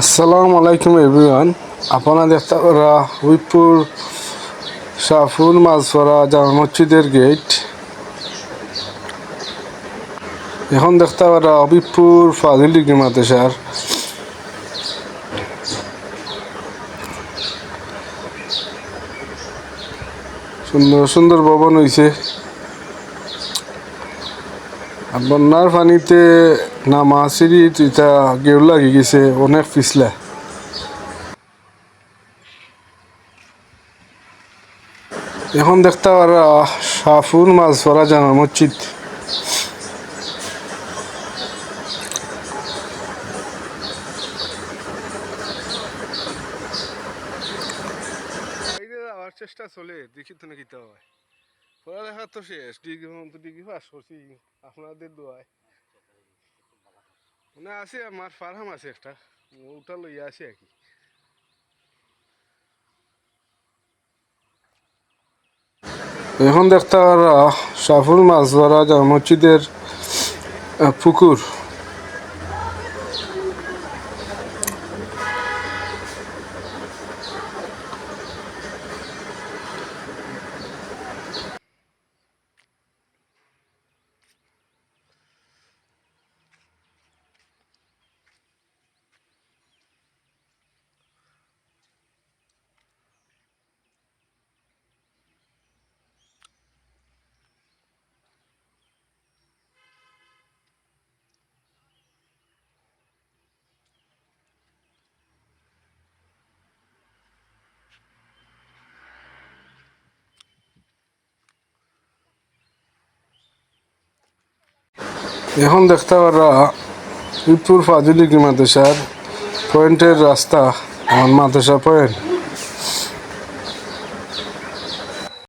আসসালামু আলাইকুম এভরিওয়ান। আপনারা দেখতে পারা হুইপুর শাহফুল মাছপরা জামা মসজিদের গেট। এখন দেখতে পারা হবিবপুর ফাজিল ডিগ্রি মাদ্রাসার। সুন্দর সুন্দর ভবন হয়েছে আর বন্যার পানিতে নামা সিঁড়ি এটা গেউ লাগি গেছে অনেক পিছলা এখন দেখতে পারা সাফুন মাছ ধরা জানা মসজিদ চেষ্টা চলে, দেখি তো নাকি হয়। পড়ালেখা তো শেষ, ডিগ্রি ডিগ্রি পাস করছি, আপনাদের দোয়ায়। মানে আছে, আমার ফার্ম আছে একটা। ওটা লইয়া আছে আর কি। এখন দেখতে সাফুর মাছ ধরা যা মসজিদের পুকুর। এখন দেখতে পারা ইপুর ফাজুলি কি মাদ্রাসার? পয়েন্টের রাস্তা আমার মাদ্রাসা পয়েন্ট